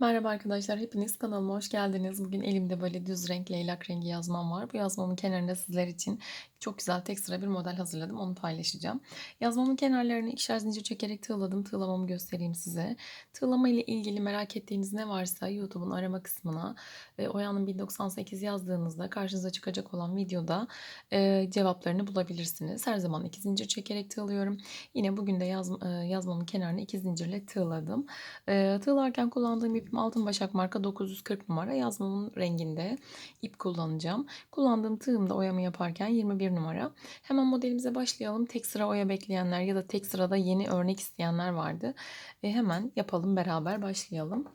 Merhaba arkadaşlar, hepiniz kanalıma hoş geldiniz. Bugün elimde böyle düz renk leylak rengi yazmam var. Bu yazmamın kenarında sizler için çok güzel tek sıra bir model hazırladım. Onu paylaşacağım. Yazmamın kenarlarını ikişer zincir çekerek tığladım. Tığlamamı göstereyim size. Tığlama ile ilgili merak ettiğiniz ne varsa YouTube'un arama kısmına e, Oya'nın 1098 yazdığınızda karşınıza çıkacak olan videoda e, cevaplarını bulabilirsiniz. Her zaman iki zincir çekerek tığlıyorum. Yine bugün de yaz, e, yazmamın kenarını iki zincirle tığladım. E, tığlarken kullandığım ipim Altın Başak marka 940 numara yazmamın renginde ip kullanacağım. Kullandığım tığım da oyamı yaparken 21 numara. Hemen modelimize başlayalım. Tek sıra oya bekleyenler ya da tek sırada yeni örnek isteyenler vardı. E, hemen yapalım beraber başlayalım.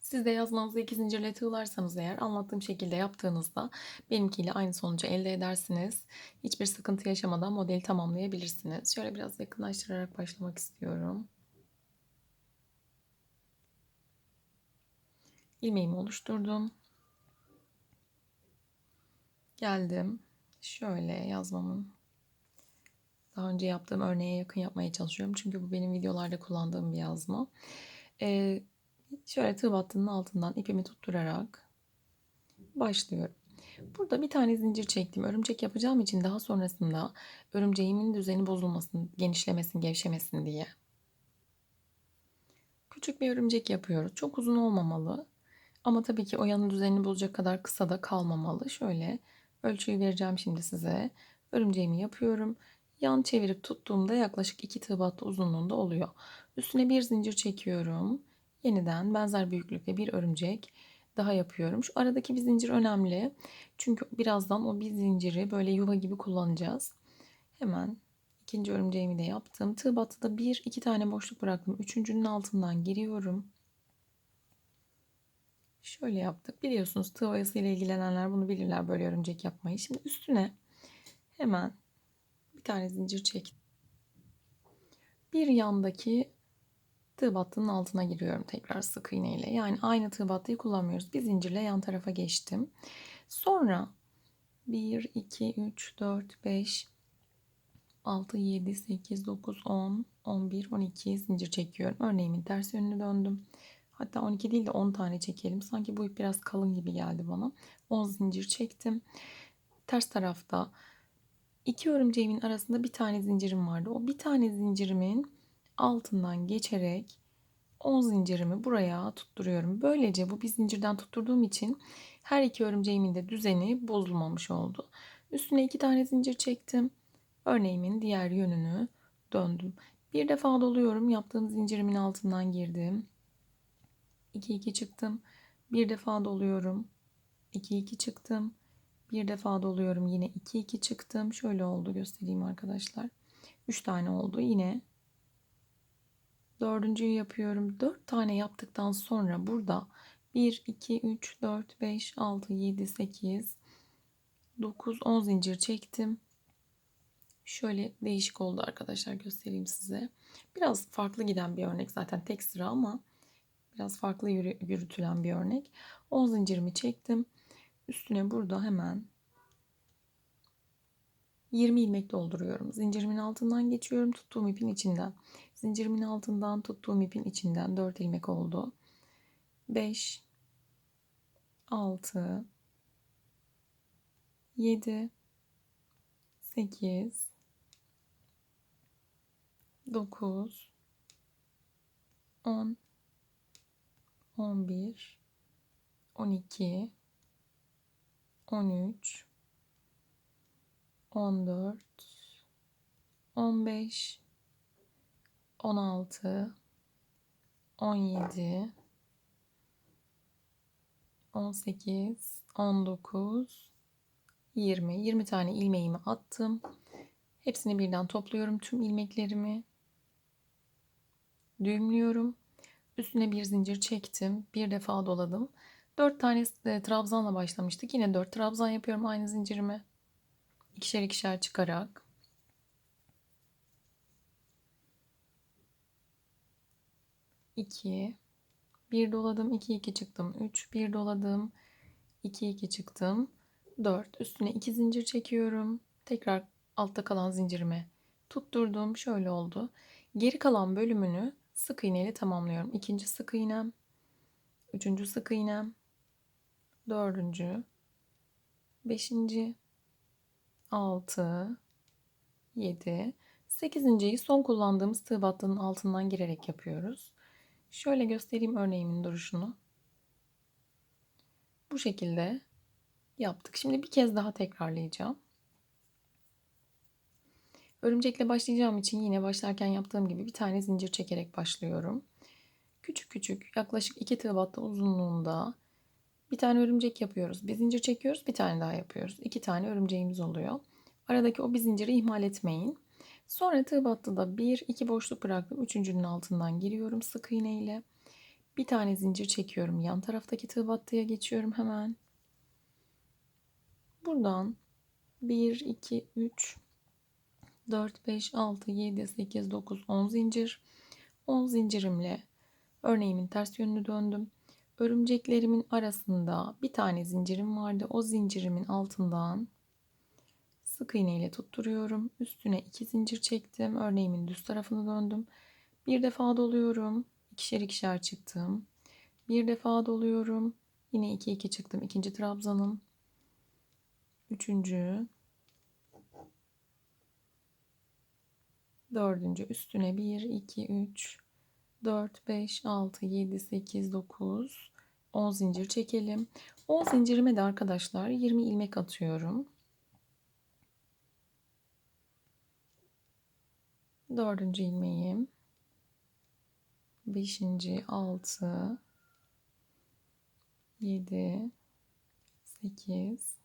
Siz de yazmanızı iki zincirle tığlarsanız eğer anlattığım şekilde yaptığınızda benimkiyle aynı sonucu elde edersiniz. Hiçbir sıkıntı yaşamadan modeli tamamlayabilirsiniz. Şöyle biraz yakınlaştırarak başlamak istiyorum. İlmeğimi oluşturdum. Geldim. Şöyle yazmamın daha önce yaptığım örneğe yakın yapmaya çalışıyorum. Çünkü bu benim videolarda kullandığım bir yazma. Ee, şöyle tığ battının altından ipimi tutturarak başlıyorum. Burada bir tane zincir çektim. Örümcek yapacağım için daha sonrasında örümceğimin düzeni bozulmasın, genişlemesin, gevşemesin diye. Küçük bir örümcek yapıyoruz. Çok uzun olmamalı. Ama tabii ki o yanın düzenini bozacak kadar kısa da kalmamalı. Şöyle ölçüyü vereceğim şimdi size. Örümceğimi yapıyorum. Yan çevirip tuttuğumda yaklaşık 2 tığ uzunluğunda oluyor. Üstüne bir zincir çekiyorum. Yeniden benzer büyüklükte bir örümcek daha yapıyorum. Şu aradaki bir zincir önemli. Çünkü birazdan o bir zinciri böyle yuva gibi kullanacağız. Hemen ikinci örümceğimi de yaptım. Tığ battıda bir iki tane boşluk bıraktım. Üçüncünün altından giriyorum. Şöyle yaptık. Biliyorsunuz tığ oyası ile ilgilenenler bunu bilirler böyle örümcek yapmayı. Şimdi üstüne hemen bir tane zincir çek. Bir yandaki tığ battının altına giriyorum tekrar sık iğne ile. Yani aynı tığ battıyı kullanmıyoruz. Bir zincirle yan tarafa geçtim. Sonra 1, 2, 3, 4, 5, 6, 7, 8, 9, 10, 11, 12 zincir çekiyorum. Örneğimin ters yönünü döndüm. Hatta 12 değil de 10 tane çekelim. Sanki bu ip biraz kalın gibi geldi bana. 10 zincir çektim. Ters tarafta iki örümceğimin arasında bir tane zincirim vardı. O bir tane zincirimin altından geçerek 10 zincirimi buraya tutturuyorum. Böylece bu bir zincirden tutturduğum için her iki örümceğimin de düzeni bozulmamış oldu. Üstüne iki tane zincir çektim. Örneğimin diğer yönünü döndüm. Bir defa doluyorum. Yaptığım zincirimin altından girdim. 2 2 çıktım. Bir defa doluyorum. 2 2 çıktım. Bir defa doluyorum. Yine 2 2 çıktım. Şöyle oldu göstereyim arkadaşlar. 3 tane oldu. Yine dördüncüyü yapıyorum. 4 tane yaptıktan sonra burada 1 2 3 4 5 6 7 8 9 10 zincir çektim. Şöyle değişik oldu arkadaşlar göstereyim size. Biraz farklı giden bir örnek zaten tek sıra ama Biraz farklı yürütülen bir örnek. 10 zincirimi çektim. Üstüne burada hemen 20 ilmek dolduruyorum. Zincirimin altından geçiyorum tuttuğum ipin içinden. Zincirimin altından tuttuğum ipin içinden 4 ilmek oldu. 5 6 7 8 9 10 11 12 13 14 15 16 17 18 19 20 20 tane ilmeğimi attım. Hepsini birden topluyorum tüm ilmeklerimi. Düğümlüyorum. Üstüne bir zincir çektim. Bir defa doladım. 4 tane e, trabzanla başlamıştık. Yine 4 trabzan yapıyorum aynı zincirimi. İkişer ikişer çıkarak. İki. Bir doladım. iki iki çıktım. Üç. Bir doladım. iki iki çıktım. Dört. Üstüne iki zincir çekiyorum. Tekrar altta kalan zincirimi tutturdum. Şöyle oldu. Geri kalan bölümünü sık iğneyle tamamlıyorum. İkinci sık iğnem, Üçüncü sık iğnem. Dördüncü. Beşinci. Altı. Yedi. Sekizinciyi son kullandığımız tığ battının altından girerek yapıyoruz. Şöyle göstereyim örneğimin duruşunu. Bu şekilde yaptık. Şimdi bir kez daha tekrarlayacağım. Örümcekle başlayacağım için yine başlarken yaptığım gibi bir tane zincir çekerek başlıyorum. Küçük küçük yaklaşık iki tığ battı uzunluğunda bir tane örümcek yapıyoruz. Bir zincir çekiyoruz bir tane daha yapıyoruz. İki tane örümceğimiz oluyor. Aradaki o bir zinciri ihmal etmeyin. Sonra tığ battıda bir iki boşluk bıraktım. Üçüncünün altından giriyorum sık iğne ile. Bir tane zincir çekiyorum. Yan taraftaki tığ battıya geçiyorum hemen. Buradan 1, 2, 3, 4, 5, 6, 7, 8, 9, 10 zincir. 10 zincirimle örneğimin ters yönünü döndüm. Örümceklerimin arasında bir tane zincirim vardı. O zincirimin altından sık iğne ile tutturuyorum. Üstüne iki zincir çektim. Örneğimin düz tarafını döndüm. Bir defa doluyorum. İkişer ikişer çıktım. Bir defa doluyorum. Yine 2 2 çıktım. İkinci trabzanım. Üçüncü. Dördüncü üstüne 1, 2, 3, 4, 5, 6, 7, 8, 9, 10 zincir çekelim. 10 zincirime de arkadaşlar 20 ilmek atıyorum. Dördüncü ilmeğim. Beşinci, altı, yedi, sekiz,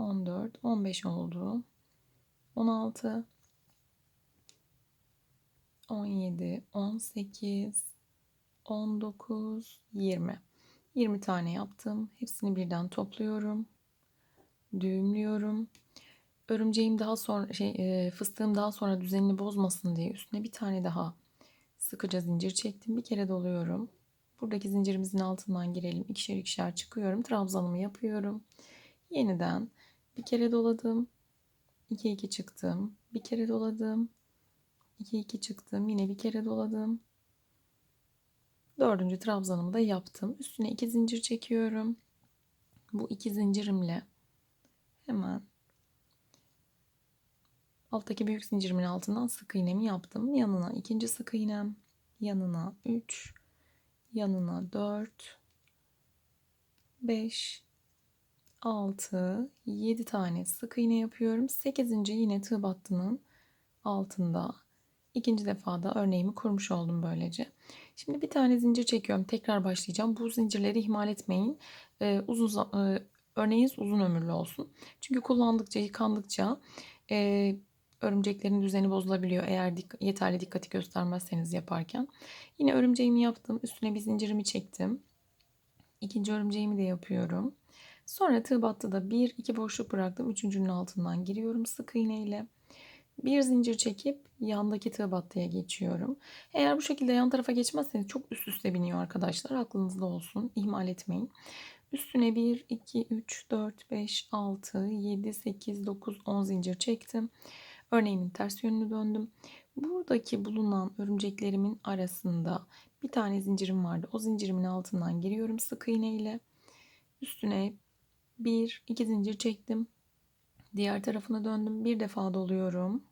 on dört, on beş oldu. On altı, on yedi, on sekiz, on dokuz, yirmi. 20 tane yaptım. Hepsini birden topluyorum. Düğümlüyorum. Örümceğim daha sonra şey e, fıstığım daha sonra düzenini bozmasın diye üstüne bir tane daha sıkıca zincir çektim. Bir kere doluyorum. Buradaki zincirimizin altından girelim. İkişer ikişer çıkıyorum. Trabzanımı yapıyorum. Yeniden bir kere doladım. 2 2 çıktım. Bir kere doladım. 2 2 çıktım. Yine bir kere doladım. Dördüncü trabzanımı da yaptım. Üstüne iki zincir çekiyorum. Bu iki zincirimle hemen alttaki büyük zincirimin altından sık iğnemi yaptım. Yanına ikinci sık iğnem, yanına 3, yanına 4, 5, 6, 7 tane sık iğne yapıyorum. 8. yine tığ battının altında İkinci defada örneğimi kurmuş oldum böylece. Şimdi bir tane zincir çekiyorum. Tekrar başlayacağım. Bu zincirleri ihmal etmeyin. Ee, uzun e, örneğiniz uzun ömürlü olsun. Çünkü kullandıkça, yıkandıkça e, örümceklerin düzeni bozulabiliyor eğer dik yeterli dikkati göstermezseniz yaparken. Yine örümceğimi yaptım. Üstüne bir zincirimi çektim. İkinci örümceğimi de yapıyorum. Sonra tığ battıda bir iki boşluk bıraktım. Üçüncünün altından giriyorum sık iğne ile. Bir zincir çekip yandaki tığ battıya geçiyorum. Eğer bu şekilde yan tarafa geçmezseniz çok üst üste biniyor arkadaşlar. Aklınızda olsun. İhmal etmeyin. Üstüne 1, 2, 3, 4, 5, 6, 7, 8, 9, 10 zincir çektim. Örneğimin ters yönünü döndüm. Buradaki bulunan örümceklerimin arasında bir tane zincirim vardı. O zincirimin altından giriyorum sık iğne ile. Üstüne 1, 2 zincir çektim. Diğer tarafına döndüm. Bir defa doluyorum.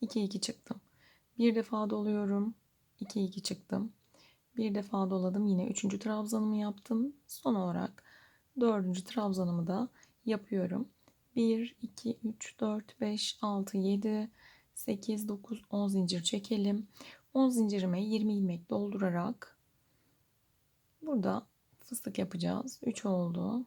2 2 çıktım. Bir defa doluyorum. 2 2 çıktım. Bir defa doladım. Yine 3. trabzanımı yaptım. Son olarak 4. trabzanımı da yapıyorum. 1 2 3 4 5 6 7 8 9 10 zincir çekelim. 10 zincirime 20 ilmek doldurarak burada fıstık yapacağız. 3 oldu.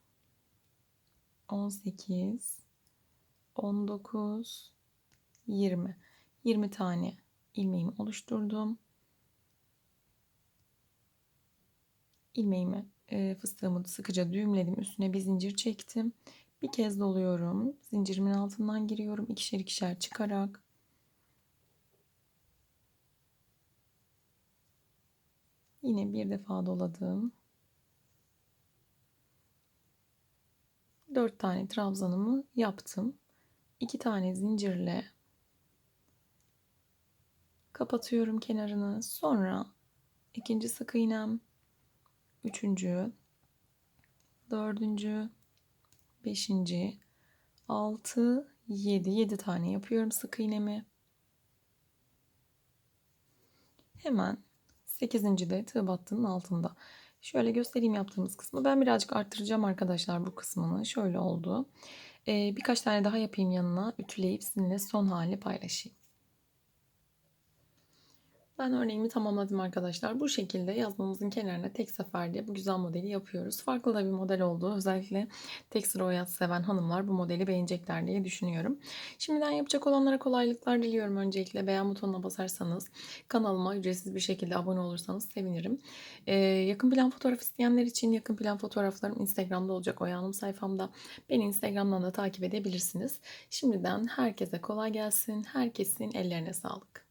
18, 19, 20. 20 tane ilmeğimi oluşturdum. ilmeğimi e, fıstığımı sıkıca düğümledim. Üstüne bir zincir çektim. Bir kez doluyorum. Zincirimin altından giriyorum. ikişer ikişer çıkarak. Yine bir defa doladım. Dört tane trabzanımı yaptım. İki tane zincirle kapatıyorum kenarını. Sonra ikinci sık iğnem üçüncü, dördüncü, beşinci, altı, yedi. Yedi tane yapıyorum sık iğnemi. Hemen sekizinci de tığ battının altında. Şöyle göstereyim yaptığımız kısmı. Ben birazcık arttıracağım arkadaşlar bu kısmını. Şöyle oldu. Ee, birkaç tane daha yapayım yanına. Ütüleyip sizinle son hali paylaşayım. Ben örneğimi tamamladım arkadaşlar. Bu şekilde yazmamızın kenarına tek seferde bu güzel modeli yapıyoruz. Farklı da bir model oldu. Özellikle tek sıra oyat seven hanımlar bu modeli beğenecekler diye düşünüyorum. Şimdiden yapacak olanlara kolaylıklar diliyorum. Öncelikle beğen butonuna basarsanız, kanalıma ücretsiz bir şekilde abone olursanız sevinirim. Ee, yakın plan fotoğraf isteyenler için yakın plan fotoğraflarım Instagram'da olacak. Oya Hanım sayfamda. Beni Instagram'dan da takip edebilirsiniz. Şimdiden herkese kolay gelsin. Herkesin ellerine sağlık.